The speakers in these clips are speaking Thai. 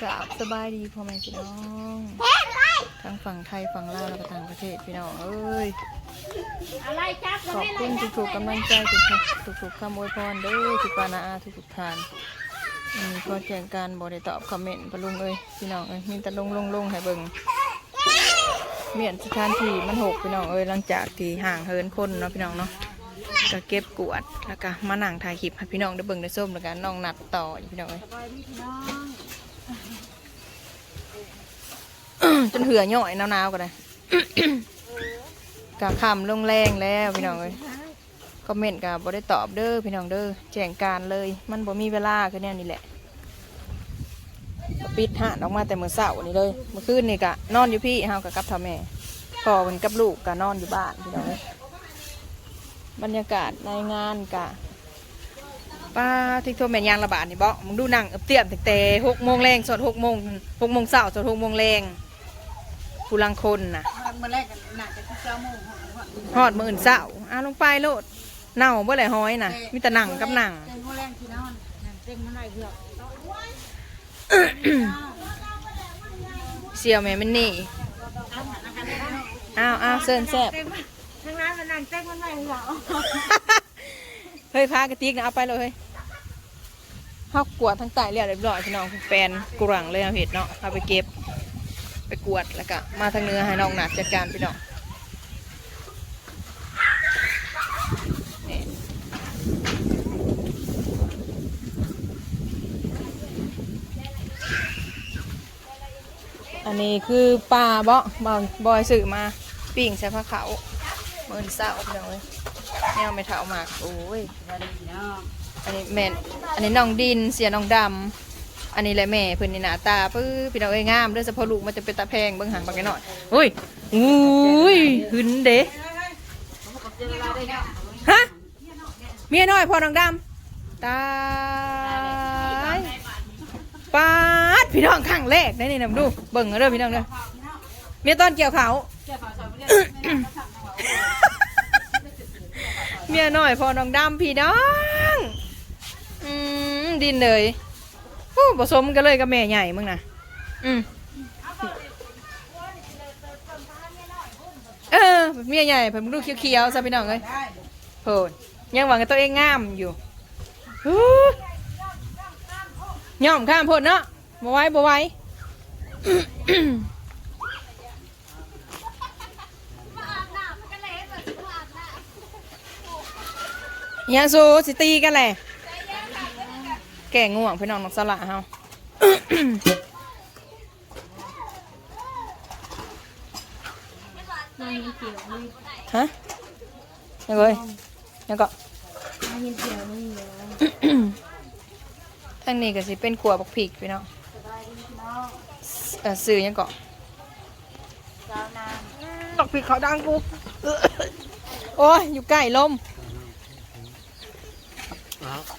กราบสบายดีพ่อแม่พี่น้องทั้งฝั่งไทยฝั่งลาวแล้วก็ต่างประเทศพี่น้องเอ้ยอะไรจับขอบคุณทุกๆกำลังใจทุกๆทุกๆคำอวยพรเด้อทุกปานาอาทุกๆทานมีพอแจ้งการบริตอบคอมเมนต์ปะลุงเอ้ยพี่น้องเอ้ยมีแต่ลงลงลงให้เบิ่งเมียนสถานที่มันหกพี่น้องเอ้ยหลังจากที่ห่างเฮินคนเนาะพี่น้องเนาะก็เก็บกวาดแล้วก็มานั่งถ่ายคลิปให้พี่น้องได้เบิ่งได้ส้มแล้วก็น้องนัดต่ออีกพี่น้องเอ้ย จนเหือย่อยหนาวๆก็ได้กะคำลงแรงแล้วพี่น้องเอ้ยคอมเมนต์กับ่ได้ตอบเด้อพี่น้องเด้อแจ้งการเลย มันบ่มีเวลาคือแนวนี้แหละปิดหานออกมาแต่มื้อเช้านี่เลยเมื่อคืนนี่กะนอนอยู่พี่เฮากับกับพ่อแม่พ่อเพิ่นกับลูกกะนอนอยู่บ้านพี่น้องเอ้ยบรรยากาศในงานกะ ป้าที่โทรแม่นยางระบาดนี่บ่มึงดูหนังเอิบเตี้ยมตั้งแต่6โมงแรงสด6โมง6โมงเช้าสด6โมงแรงผู้ลังคนนะเมื่อแรกกันหนักจะที่เจ้าโมงหอมหอมหอดมืออื่นเศร้าเอาลงไปโลดเน่าเมื่อไรห้อยนะมีแต่หนังกับหนังเต็มโมแรงพี่น้องเต็มมันไหลเผือกเสียวแม่มันนี่อ้าวอ้าวเซินแซ่บเต็มทั้งร้านมันนั่งเต็มมันไหลเผือกเฮ้ยพากระติกนะเอาไปเลย เฮ้ยเฮากวดทั้งใต้เรียบเรียบร้อยพี่น้องแฟนกรังเลยเอาเห็ดเนาะเอาไปเก็บ ไปกวดแล้วก็มาทางเนื้อให้น้องหนักจัดการพี่น้องอันนี้คือปลาเบาะบอยบอยสื่อมาปิ้งใส่ผ้าขาวเมินเศร้าพี่น้องเลยแนวไม่เท่ามากโอ้ยสบายดีพี่น้อง อันนี้แม่นอันนี้น้องดินเสียน้องดำอันนี้แหละแม่เพิ่นนี่หน้าตาปื้อพี่น้องเอ้ยงามเด้อเฉพาะลูกมันจะเป็นตาแพงเบิ่งหางบักหน่อยอุ้ยอุ้ยหึนเด้ฮะเมียน้อยพอน้องดำตายปาดพี่น้องข้างแรกได้นี่นะดูเบิ่งเอาเด้อพี่น้องเด้อเมียตอนเกี่ยวเขาเมียน้อยพอน้องดำพี่น้อง อืมดินเลยโอ้ผสมกันเลยกับแม่ใหญ่มึงนะอืมเออเมียใหญ่ผมดูเขียวๆซะพี่น้องเอ้ยได้โหดยังหวังกับตัวเองงามอยู่ฮู้ย่อมข้ามโพดเนาะบ่ไว้บ่ไว้ยังสูสิตีกันแหละ แก่ง่วงพี่น้องนกสละเฮานายยินเสียงนี่ฮะยังเลยยังก็นายยินเสียงนี่เหรอทางนี้ก็สิเป็นขัวบักพริกพี่น้องสบายดีพี่น้องเออซื้อยังก็สาวนางบักพริกเขาดังกูโอ้ยอยู่ใกล้ลม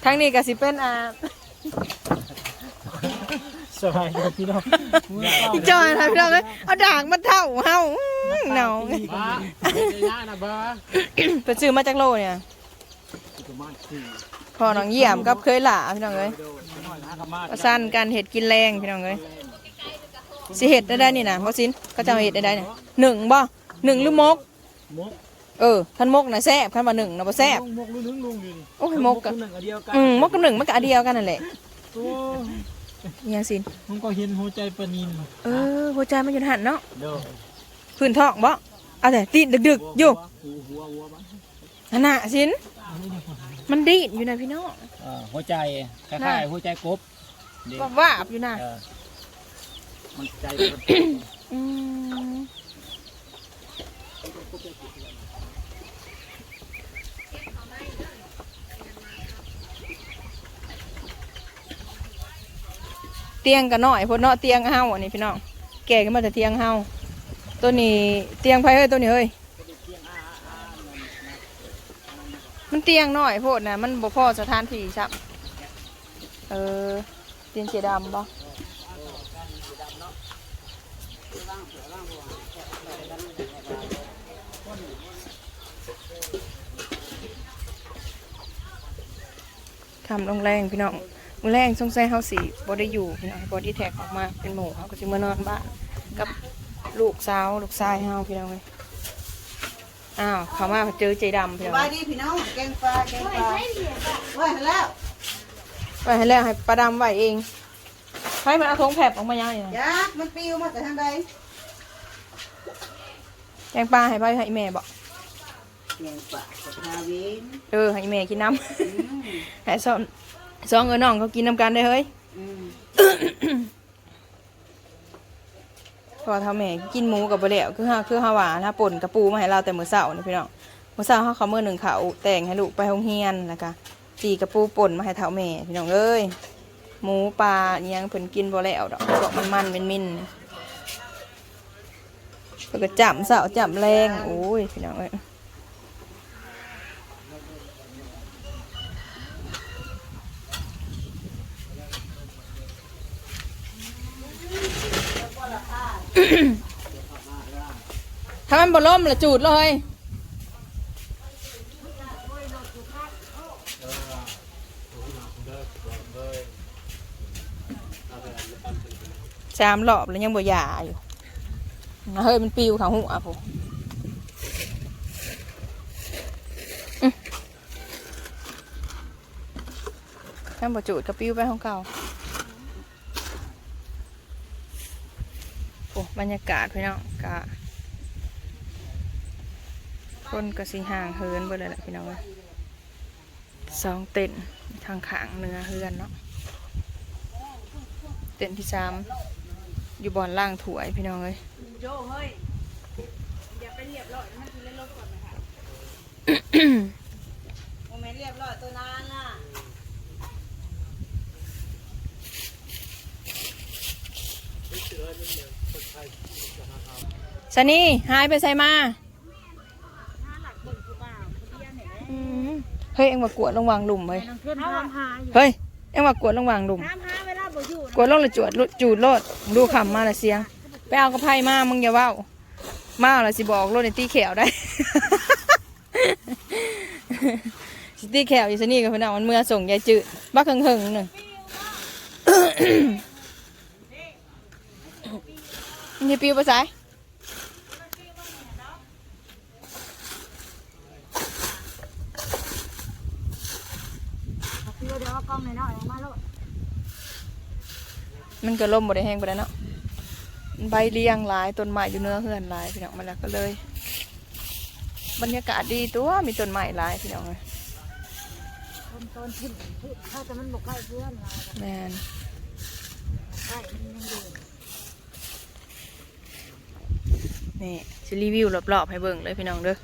ทางนี้ก็สิเป็นอ่า สบายดีพี่น้องอีจอยนะพี่น้องเอ้ยเอาด่างมาเท่าเฮาอื้อหนาวบ้าไม่านะบ้าไปซื้อมาจากโลเนี่ย ประมาณสี่พอน้องเยี่ยมกับเคยหล่าพี่น้องเอ้ยโดนน้อยนะธรรมะประสานกันเห็ดกินแรงพี่น้องเอ้ยสิเห็ดได้ได้นี่นะบ่สินก็จะเอาเห็ดได้ได้เนี่ยหนึ่งบ่หนึ่งหรือมกมก เออคันมกน่ะแซ่บคันว่าหนึ่งน่ะบ่แซ่บมกลุงลุงลุงอยู่โอ้ยมกอะหนึ่งอันเดียวกันอืมมกกับหนึ่งมันก็อันเดียวกันนั่นแหละโอ้อิหยังสินผมก็เห็นหัวใจปนินเออหัวใจมันอยู่หันเนาะเด้อพื้นท้องบ่เอาแต่ตีนดึกๆอยู่หัวหัวหัวบ้านั่นน่ะสินมันดีดอยู่นะพี่น้องหัวใจคล้ายๆหัวใจกบว่าว่าบอยู่นะมันใจอืม เตียงก็น้อยพนเนาะเตียงเฮาอันนี้พี่น้องแก่กันมาแต่เตียงเฮาตัวนี้เตียงไผเฮ้ยตัวนี้เฮ้ยมันเตียงหน้อยโพดนะมันบ่พอสถานที่ซับเออเตียงเจดำบ่คำลงแรงพี่น้อง มื้อแรงสงสัยเฮาสิบ่ได้อยู่พี่น้องบอดี้แท็กออกมาเป็นหมู่เฮาก็สิมานอนบ้านกับลูกสาวลูกชายเฮาพี่น้องเอ้ยอ้าวเข้ามาเจอใจดำพี่สน้องบายดีพี่น้องแกงปลาแกงปลาไว้ให้แล้วไว้ให้แล้วให้ป้าดำไว้เองให้มันเอาทงแผบออกมายังนี่นะยามันปิวมาแต่ทางใดแกงปลาให้ไปให้แม่บอกแกงปลากับทาเวนเออให้แม่กินน้อืมำให้สอง สองเออน้องเขากินน้ำกันได้เฮ้ยอืมเพอเท่าแม่กินหมูกับบะเดี่ยวคือห้าคือห้าหวานถ้าป่นกระปูมาให้เราแต่มื้อเช้านี่พี่น้องมื้อเช้าเขาเขามื้อหนึ่งเขาแต่งให้ลูกไปโรงเรียนแล้วก็จีกระปูป่นมาให้เท่าแม่พี่น้องเอ้ยหมูปลาอิหยังเพิ่นกินบ่แล้วดอกพวกมันมันๆเป็นมินเพิ่นก็จับเช้าจับแรงโอ้ยพี่น้องเอ้ย ถ้ามันบ่ล่มละจูดเลยสามรอบแล้วยังบ่หยาอยู่เฮ้ยมันปิวเขาหัวผมถ้าบ่จูดก็ปิวไปของเก่าโอ้ บรรยากาศพี่น้องกะคนก็สิห่างเฮินเบิดเลยแหละพี่น้องเอ้ยสองเต็นทางขางเนื้อเฮือนเนาะเต็นที่สามอยู่บอนล่างถวยพี่น้องเอ้ยโจ้เฮ้ยอย่าไปเรียบร้อยนะคือเล่นรถก่อนนะคะโมเมนเรียบร้อยตัวนั้นะ สนี่หายไปใส่มาถ้าหลักเบิ่งกูบ่าวกูเรียนเห็นไหมอืมเฮ้ยเอ็งว่ากวดลงวางหลุมเฮ้ยน้องเพื่อนพาหาอยู่เฮ้ยเอ็งว่ากวดลงวางหลุมน้ำหาเวลาบ่อยู่กวดลงเลยจวดลุจูดโลดดูคำมาละเสียง ไปเอากระไพมามึงอย่าเว้ามาละสิบอกโลดในตีแขวได้สิตีแขวอยู่สนี่กับพี่น้องมันเมื่อส่งยายจืดบักเฮิงๆหนึ่งนี่ปิวไปสา ยเดี๋ยวเดี๋ยวเอากล้องหน่อยเนาะเอามาโลดมันก็ล่มบ่ได้แห้งไปแล้วเนาะใบเลี้ยงหลายต้นไม้อยู่เนื้อเฮือนหลายพี่น้องมาแล้วก็เลย บรรยากาศดีตัวมีต้นไม้หลายพี่น้องเลยต้นต้นขึ้นขึ้นถ้าจะมันบ่ใกล้เพื่อนเราแมนใกล้มันยังอยู่นี่สิรีวิวรอบๆให้เบิ่งเลยพี่น้องเด้อ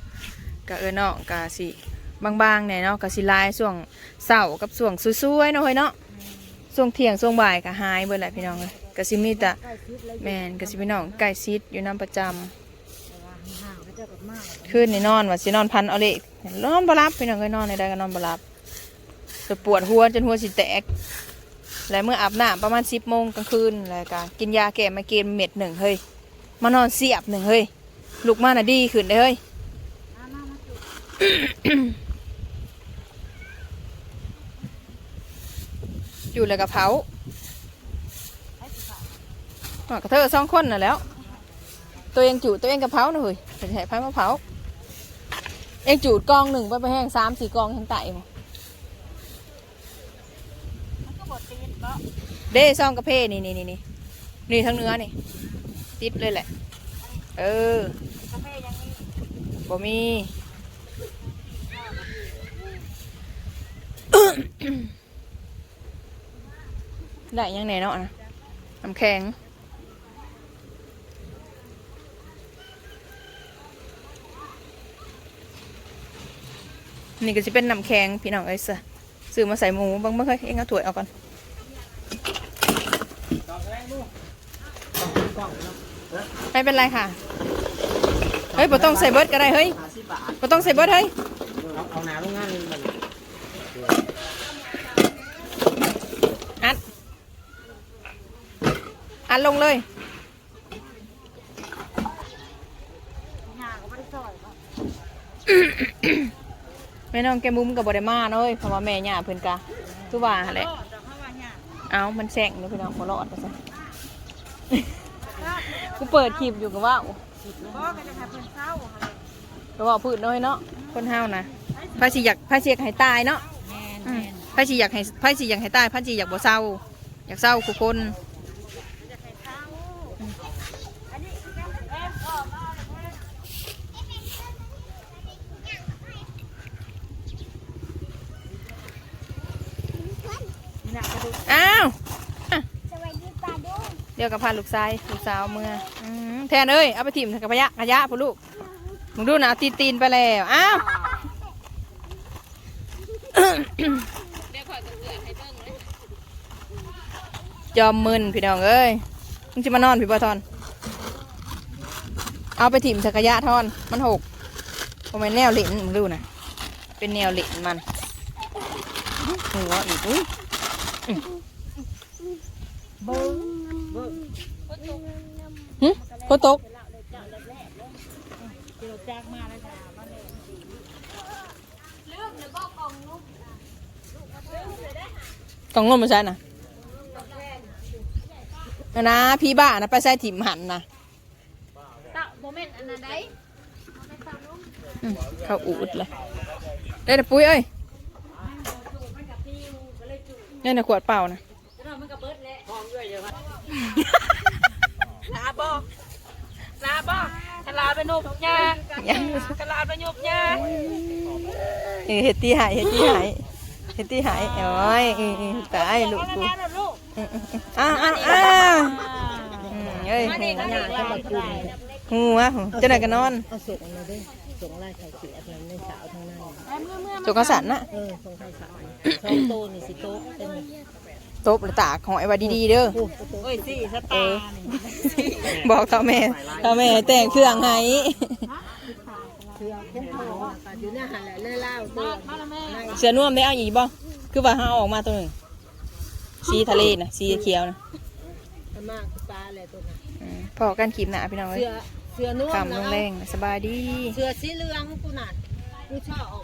กะเออเนาะกะสิ บางๆเนี่ยเนาะกะสิลายช่วงเสากับช่วงสวยๆเนาะเฮ้ยเนาะช่วงเที่ยงช่วงบ่ายกะหายเบิดแหละพี่น้องเลยกะสิมีแต่ใกล้ชิดแล้วแมนกะสิพี่น้องใกล้ชิดอยู่น้ำประจำแต่ว่าห่างๆก็จะกับมากคืนนี่นอนว่าสินอนพันเอาเลยนอนบ่รับพี่น้องก็นอนในได้ก็นอนบ่รับจะปวดหัวจนหัวสิแตกแล้วเมื่ออาบน้ำประมาณสิบโมงกลางคืนแล้วก็กินยาแก้มาเกณเม็ดหนึ่งเฮ้ยมานอนเสียบหนึ่งเฮ้ยลุกมาน่ะดีขึ้นได้เฮ้ย มามามาจุด อยู่แล้วก็เผาอ๋อก็เธอสองคนน่ะแล้ว ตัวเองจูดตัวเองกับเผาหน่ะเฮ้ยแต่ไผ่มาเผาเองจูดกองหนึ่งไปไปแห้งสามสี่กองทั้งไต่เด้ซองกระเพนี่นี่นี่นี่นี่ทั้งเนื้อนี่ ติดเลยแหละ เออกาแฟยังมีบ่มี ได้ยังไงเนาะนะน้ำแข็งนี่ก็จะเป็นน้ำแข็งพี่น้องเอ้ยสะซื้อมาใส่หมูบางเมื่อเคยเองเอาถ้วยเอาก่อนไม่เป็นไรค่ะ เฮ้ยบ่ต้องใส่เบิร์ดก็ได้เฮ้ยห้าสิบบาทบ่ต้องใส่เบิร์ดเฮ้ย เอาเอาหนาโรงงานนี่มัน อัด อัดลงเลยหญ้าก็บ่ได้ซอยเนาะแม่น้องแกมุมกับบไดมาเนาะเอ้ยเพราะว่าแม่ย่าเพิ่นกะทุกว่าหั่นแหละก็แต่ถ้าว่าหญ้าเอามันแสงเลยพี่น้องหัวรอดไปซะกูเปิดคลิปอยู่กับว่าวบ่ก็จะให้เพิ่นเศร้าค่ะก็ว่าพืชน้อยเนาะคนเฮานะพระสิอยากพระสิอยากให้ตายเนาะอืมพระสิอยากให้พระสิอยากให้ตายพระสิอยากบ่เศร้าอยากเศร้าทุกคน อ้าวอะเดี๋ยวกับพาลูกชายลูกสาวเมื่ออืมแทนเอ้ยเอาไปถิ่มกับขยะขยะพ่อลูกมึงดูนะเอาตีนตีนไปแล้วอ้าวจอมมึนพี่น้องเอ้ยมึงจะมานอนพี่บอทอน เอาไปถิ่มสักขยะทอนมันหกทำไมนแนวเหลินมึงดูนะเป็นแนวเหลินมันหัวอีกอุ้ย หึฝนตกกล่องนมมาใช่น่ะนะนะพี่บ้านะไปใส่ถิ่มหันนะตะบ่แม่นอันนั้นได้เข้าอูดเลยได้แต่ปุ้ยเอ้ย นี่นะขวดเปล่านะลาบ่ลาบ่กะลาไปนบยายังกะลาไปยบยาเออเฮ็ดตีหายเฮ็ดตีหายเฮ็ดตีหายโอ้ยเออเออตายลูกกูงานลูกเออเออเอออ้าวอ้าวอ้าวอืมเอ้ยมานี่มานี่มานี่หูวะจะไหนกันนอนเอาส่งอะไรด้วยส่งอะไรไข่เสียอะไรในสาวทั้งนั้นจกกระสันน่ะเออส่งไข่สาว สองโตนี่สิโตเต็มตบหรือตากหอยไว้ดีๆเด้อโอ้โตโอ้ยสิสตาร์บอกเท่าแม่เท่าแม่แต่งเครื่องให้เสือเข้มทองนะคะอยู่หน้าหันแหละเล่เล่าตัวเสือนุ่มได้เอาอีกบ่คือว่าเฮาเอาออกมาตัวหนึ่งสีทะเลนะสีเขียวนะมันมากปลาอะไรตัวนั้นอืมพอกันคลิปหนะพี่น้องเอ้เสืยอเสือนุ่มคำลงแรงสบายดี เสือสีเหลืองกูน่ะกูชอบออก